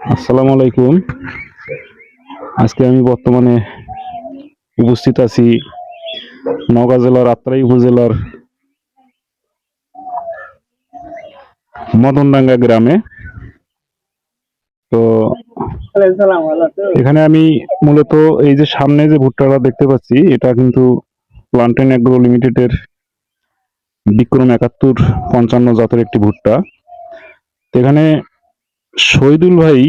আসসালামু আলাইকুম। আজকে আমি বর্তমানে উপস্থিত আছি নওগাঁ জেলার আত্রাই উপজেলার মদনডাঙ্গা গ্রামে। তো এখানে আমি মূলত এই যে সামনে যে ভুট্টাটা দেখতে পাচ্ছি, এটা কিন্তু প্লান্টেন অ্যাগ্রো লিমিটেডের বিক্রম একাত্তর পঞ্চান্ন জাতের একটি ভুট্টা। এখানে শহীদুল ভাই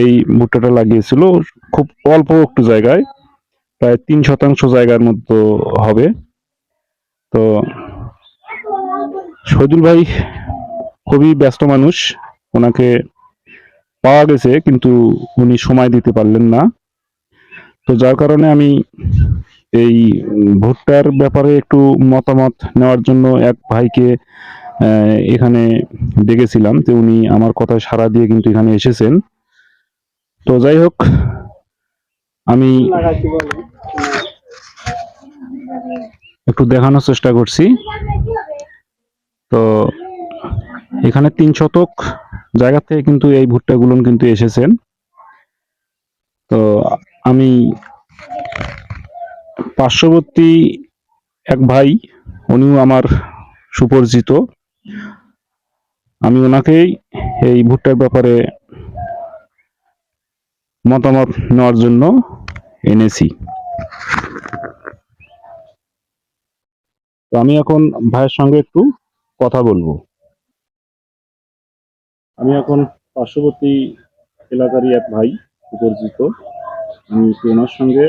এই ভুট্টাটা লাগিয়েছিল খুব অল্প একটু জায়গায়, প্রায় তিন শতাংশ জায়গার মতো হবে। তো শহীদুল ভাই খুবই ব্যস্ত মানুষ, ওনাকে পাওয়া গেছে কিন্তু উনি সময় দিতে পারলেন না। তো যার কারণে আমি এই ভুট্টার ব্যাপারে একটু মতামত নেওয়ার জন্য এক ভাইকে এখানে ডেকেছিলাম তো উনি আমার কথায় সাড়া দিয়ে কিন্তু এখানে এসেছেন। তো যাই হোক, আমি একটু দেখানোর চেষ্টা করছি। তো এখানে তিন শতক জায়গা থেকে কিন্তু এই ভুট্টাগুলো কিন্তু এসেছেন। তো আমি পার্শ্ববর্তী এক ভাই, উনিও আমার সুপরিচিত। আমি ওনাকেই এই ভুট্টার ব্যাপারে মতামত নেওয়ার জন্য এনেছি। তো আমি এখন ভাইয়ের সঙ্গে একটু কথা বলব। আমি এখন পার্শ্ববর্তী এলাকারই এক ভাই, সুপরিচিত। আমি ওনার সঙ্গে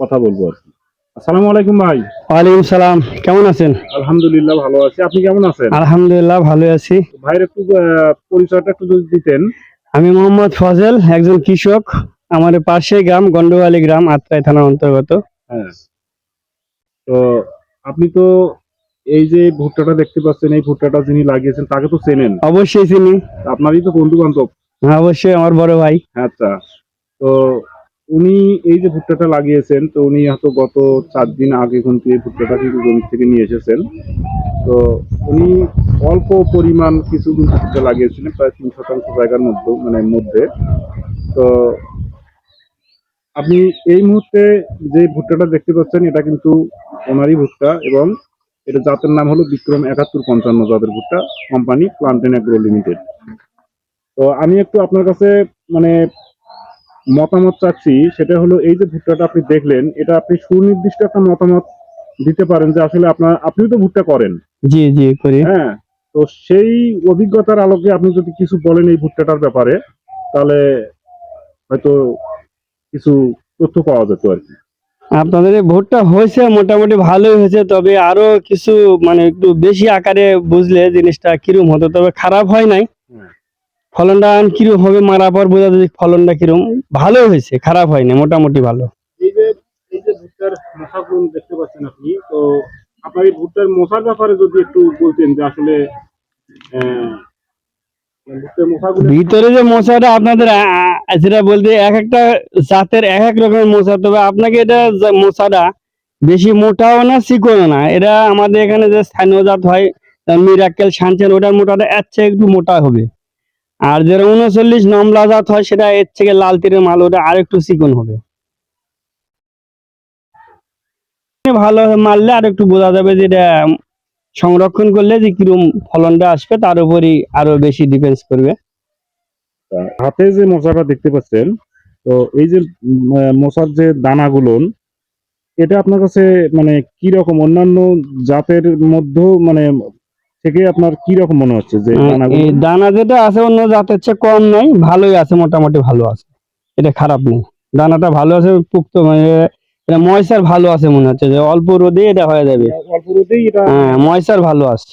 কথা বলব আর কি। আসসালামু আলাইকুম ভাই। ওয়ালাইকুম সালাম কেমন আছেন? আলহামদুলিল্লাহ ভালো আছি। আপনি কেমন আছেন? আলহামদুলিল্লাহ ভালো আছি। ভাইয়ের একটু আহ, পরিচয়টা একটু যদি দিতেন। আমি মোহাম্মদ ফজল একজন কৃষক। আমার পাশে গ্রাম গন্ডোয়ালি গ্রাম আত্রাই থানার অন্তর্গত। হ্যাঁ। তো আপনি তো এই যে ভুট্টাটা দেখতে পাচ্ছেন এই ভুট্টাটা যিনি লাগিয়েছেন তাকে তো চেনেন? অবশ্যই চিনি। আপনারই তো বন্ধু বান্ধব হ্যাঁ, অবশ্যই আমার বড় ভাই। আচ্ছা। তো উনি এই যে ভুট্টাটা লাগিয়েছেন, তো উনি হয়তো গত চার দিন আগে কিন্তু এই ভুট্টাটা কিন্তু জমি থেকে নিয়ে এসেছেন। তো উনি অল্প পরিমাণ কিছু ভুট্টা লাগিয়েছিলেন, প্রায় তিন শতাংশ জায়গার মধ্যে মানে মধ্যে। তো আপনি এই মুহূর্তে যে ভুট্টাটা দেখতে পাচ্ছেন, এটা কিন্তু ওনারই ভুট্টা এবং এটা জাতের নাম হলো বিক্রম একাত্তর পঞ্চান্ন জাতের ভুট্টা কোম্পানি প্লান্টেন অ্যাগ্রো লিমিটেড তো আমি একটু আপনার কাছে মানে মতামত চাচ্ছি সেটা হলো এই যে ভুট্টাটা আপনি দেখলেন এটা আপনি সুনির্দিষ্ট একটা মতামত দিতে পারেন যে আসলে আপনার আপনিও তো ভুট্টা করেন। জি জি করি। হ্যাঁ তো সেই অভিজ্ঞতার আলোকে আপনি যদি কিছু বলেন এই ভুট্টাটার ব্যাপারে তাহলে হয়তো কিছু তথ্য পাওয়া যেত আর কি। আপনাদের ভোটটা হয়েছে মোটামুটি ভালোই হয়েছে তবে আরও কিছু মানে একটু বেশি আকারে বুঝলে জিনিসটা কিরম হতো তবে খারাপ হয় নাই। ফলনটা কীরকম হবে মারা পর বোঝা যাচ্ছে ফলনটা কিরম ভালো হয়েছে খারাপ হয়নি মোটামুটি ভালো। এই যে এই যে ভুট্টার মশাগুলো দেখতে পাচ্ছেন আপনি তো আপনার এই ভুট্টার মশার ব্যাপারে যদি একটু বলতেন যে আসলে আহ, ভুট্টার মশাগুলো ভিতরে যে মশাটা আপনাদের যেটা বলতে এক একটা জাতের এক এক রকমের মশা তবে আপনাকে এটা মশাটা বেশি মোটাও না চিকনও না। এটা আমাদের এখানে যে স্থানীয় জাত হয় মিরাক্কেল শানচেন ওটার মোটাটা এর চেয়ে একটু মোটা হবে। আর যেটা উনচল্লিশ নমলা জাত হয়, সেটা এর থেকে লাল তীরের মাল, ওটা আর একটু চিকন হবে। ভালো মারলে আর একটু বোঝা যাবে যে এটা সংরক্ষণ করলে যে কিরম ফলনটা আসবে, তার উপরই আরও বেশি ডিপেন্ডস করবে। হাতে যে মশাটা দেখতে পাচ্ছেন, তো এই যে মশার যে দানাগুলো, এটা আপনার কাছে মানে কি রকম অন্যান্য জাতের মধ্যেও মানে থেকে আপনার কি রকম মনে হচ্ছে যে দানাগুলো? এই দানা যেটা আছে অন্য জাতের চেয়ে কম নাই ভালোই আছে মোটামুটি ভালো আছে। এটা খারাপ নেই। দানাটা ভালো আছে পুক্ত মানে এটা ময়সার ভালো আছে মনে হচ্ছে যে অল্প রোদে এটা হয়ে যাবে। অল্প রোদেই এটা হ্যাঁ ময়সার ভালো আছে।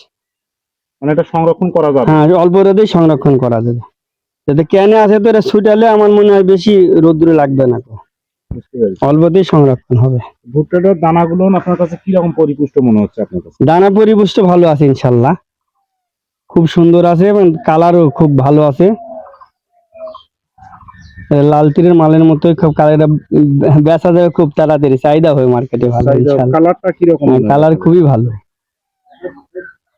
মানে এটা সংরক্ষণ করা যাবে। হ্যাঁ অল্প রোদেই সংরক্ষণ করা যাবে। যাতে ক্যানে আছে তো এটা ছুটালে আমার মনে হয় বেশি রোদ্রে লাগবে না অল্পতেই সংরক্ষণ হবে। ভুট্টাটার দানাগুলো আপনার কাছে কি রকম পরিপুষ্ট মনে হচ্ছে আপনার কাছে? দানা পরিপুষ্ট ভালো আছে ইনশাল্লাহ। খুব সুন্দর আছে এবং কালারও খুব ভালো আছে। লাল তীরের মালের মতো খুব কালারটা বেচা যাবে খুব তাড়াতাড়ি চাহিদা হয় মার্কেটে ভালো কালারটা কীরকম? কালার খুবই ভালো।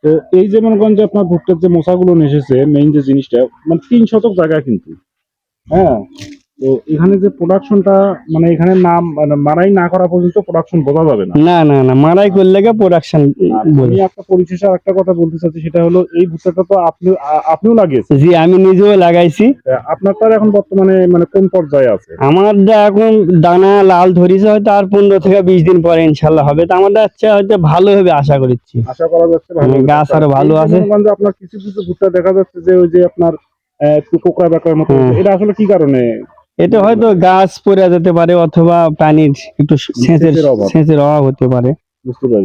তো এই যে মনে করেন যে আপনার ভুট্টার যে মশাগুলো এসেছে মেইন যে জিনিসটা মানে তিন শতক জায়গা কিন্তু। হ্যাঁ তো এখানে যে প্রোডাকশনটা মানে এখানে নাম মানে মারাই না করা পর্যন্ত প্রোডাকশন বোঝা যাবে না। না না না মারাই করলে প্রোডাকশন আর বলে আমি একটা পরিশেষে একটা কথা বলতে চাচ্ছি সেটা হলো এই ভুট্টাটা তো আপনি আপনিও লাগিয়েছেন। জি আমি নিজেও লাগাইছি। আপনারটার এখন বর্তমানে মানে কোন পর্যায়ে আছে? আমারটা এখন দানা লাল ধরিছে হয়তো আর পনেরো থেকে বিশ দিন পরে ইনশাল্লাহ হবে। তো আমাদের হচ্ছে হয়তো ভালো হবে আশা করছি আশা করা যাচ্ছে ভালো গাছ আরও ভালো আছে। মনে আপনার কিছু কিছু ভুট্টা দেখা যাচ্ছে যে ওই যে আপনার কোকড়া বেকার মতো এটা আসলে কি কারণে এটা হয়তো গাছ পড়ে যেতে পারে অথবা পানির একটু সেচের সেচের অভাব। হতে পারে।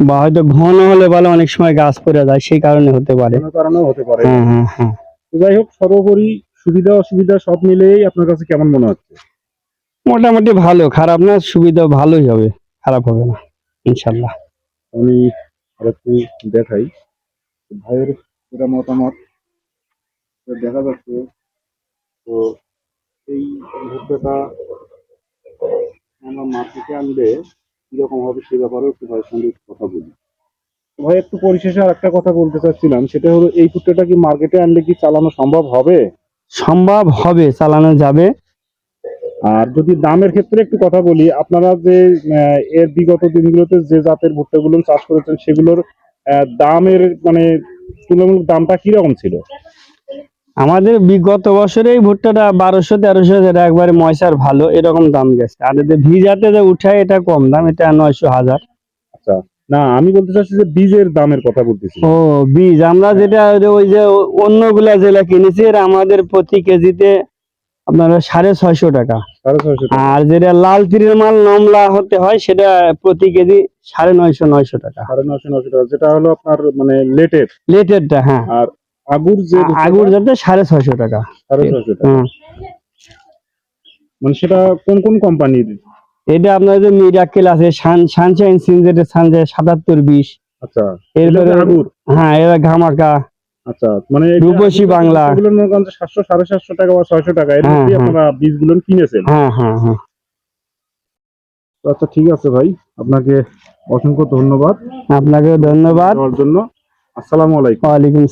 বা হয়তো ঘন হলে বলে অনেক সময় গাছ পড়ে যায় সেই কারণে হতে পারে। কারণেও হতে পারে। হ্যাঁ হ্যাঁ হ্যাঁ। যাই হোক সর্বোপরি সুবিধা অসুবিধা সব মিলেই আপনার কাছে কেমন মনে হচ্ছে? মোটামুটি ভালো খারাপ না সুবিধা ভালোই হবে খারাপ হবে না ইনশাল্লাহ আমি আরেকটু দেখাই। ভাইয়ের মতামত দেখা যাচ্ছে তো এই ভুট্টাটা আমরা মার্কেটে আনলে কীরকম হবে সে ব্যাপারেও একটু ভাইয়ের সঙ্গে কথা বলি। ভাই একটু পরিশেষে আর একটা কথা বলতে চাচ্ছিলাম সেটা হলো এই ভুট্টাটা কি মার্কেটে আনলে কি চালানো সম্ভব হবে? সম্ভব হবে চালানো যাবে। আর যদি দামের ক্ষেত্রে একটু কথা বলি আপনারা যে এর বিগত দিনগুলোতে যে জাতের ভুট্টাগুলো চাষ করেছেন সেগুলোর দামের মানে তুলনামূলক দামটা কীরকম ছিল? আমাদের বিগত বছরে এই ভুট্টাটা বারোশো তেরোশো যেটা একবারে ময়সার ভালো এরকম দাম গেছে। আর এদের ভিজাতে যে উঠায় এটা কম দাম এটা নয়শো হাজার। আচ্ছা না আমি বলতে চাচ্ছি যে বীজের দামের কথা বলতেছি। ও বীজ আমরা যেটা ওই যে- অন্যগুলা যেটা কিনেছি আমাদের প্রতি কেজিতে আপনার সাড়ে ছয়শো টাকা। আর যেটা লাল তীরের মাল নমলা হতে হয় সেটা প্রতি কেজি সাড়ে নয়শো নয়শো টাকা। সাড়ে নশো নশো টাকা যেটা হলো আপনার মানে লেটের। লেটেরটা হ্যাঁ। আর আগুর যে আগুর যাতে সাড়ে ছয়শো টাকা। সাড়ে ছয়শো টাকা মানে সেটা কোন কোন কোম্পানির এটা আপনার যে মিরাকেল আছে সান সানশাইন সিনজেটের সাতাত্তর বিশ। আচ্ছা। এরপরে আগুর? হ্যাঁ এরা ঘামাকা। আচ্ছা মানে রূপসী বাংলা। যেগুলো মনে করেন সাতশো সাড়ে সাতশো টাকা বা ছয়শো টাকা এর হ্যাঁ, হ্যাঁ। আপনারা বীজগুলো কিনেছেন। হ্যাঁ হ্যাঁ হ্যাঁ। আচ্ছা ঠিক আছে ভাই আপনাকে অসংখ্য ধন্যবাদ। আপনাকেও ধন্যবাদ। জন্য। আসসালামু আলাইকুম। ওয়ালাইকুম